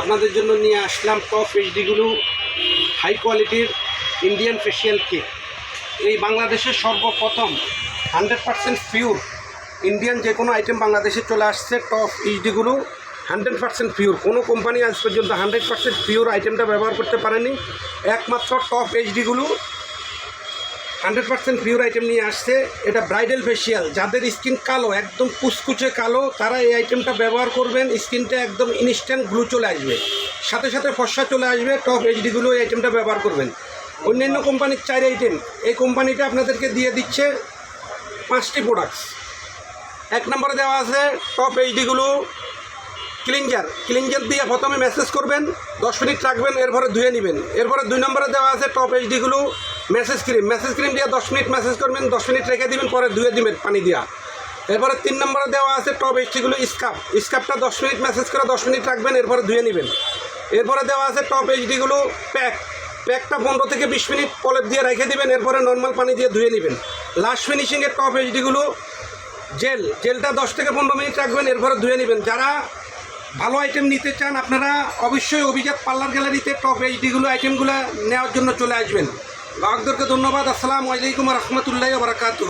আপনাদের জন্য নিয়ে আসলাম টপ এইচডিগুলো হাই কোয়ালিটির ইন্ডিয়ান ফেশিয়াল কেক এই বাংলাদেশের সর্বপ্রথম হান্ড্রেড পার্সেন্ট পিওর ইন্ডিয়ান যে কোনো আইটেম বাংলাদেশে চলে আসছে টপ এইচডিগুলো হান্ড্রেড পার্সেন্ট পিওর কোনো কোম্পানি আজ পর্যন্ত হান্ড্রেড পার্সেন্ট পিওর আইটেমটা ব্যবহার করতে পারেনি। একমাত্র টপ এইচডিগুলো হান্ড্রেড পার্সেন্ট পিওর আইটেম নিয়ে আসছে। এটা ব্রাইডাল ফেশিয়াল যাদের স্কিন কালো, একদম কুচকুচে কালো, তারা এই আইটেমটা ব্যবহার করবেন স্কিনটা একদম ইনস্ট্যান্ট গ্লু চলে আসবে। সাথে সাথে ফর্সা চলে আসবে টপ এইচডিগুলো এই আইটেমটা ব্যবহার করবেন। অন্যান্য কোম্পানির চার আইটেম এই কোম্পানিটা আপনাদেরকে দিয়ে দিচ্ছে পাঁচটি প্রোডাক্টস এক নম্বরে দেওয়া আছে টপ এইচডিগুলো ক্লিনজার ক্লিনজার দিয়ে প্রথমে মেসেজ করবেন, দশ মিনিট রাখবেন, এরপরে ধুয়ে নেবেন। এরপরে দুই নম্বরে দেওয়া আছে টপ এইচডিগুলো মেসেজ ক্রিম মেসেজ ক্রিম দিয়ে দশ মিনিট মেসেজ করবেন, দশ মিনিট রেখে দিবেন, পরে ধুয়ে দিবেন পানি দিয়া। এরপরে তিন নম্বরে দেওয়া আছে টপ এইচডিগুলো স্কাপ স্কাপটা দশ মিনিট মেসেজ করে দশ মিনিট রাখবেন, এরপরে ধুয়ে নেবেন। এরপরে দেওয়া আছে টপ এইচডিগুলো প্যাক প্যাকটা পনেরো থেকে বিশ মিনিট পলের দিয়ে রেখে দিবেন, এরপরে নর্মাল পানি দিয়ে ধুয়ে নেবেন। লাস্ট ফিনিশিংয়ের টপ এইচডিগুলো জেল জেলটা দশ থেকে পনেরো মিনিট রাখবেন, এরপরে ধুয়ে নেবেন। যারা ভালো আইটেম নিতে চান, আপনারা অবশ্যই অভিজাত পার্লার গ্যালারিতে টপ এইচডিগুলো আইটেমগুলো নেওয়ার জন্য চলে আসবেন। গ্রাহকদেরকে ধন্যবাদ। আসসালামু আলাইকুম রহমতুল্লাহ বারাকাতু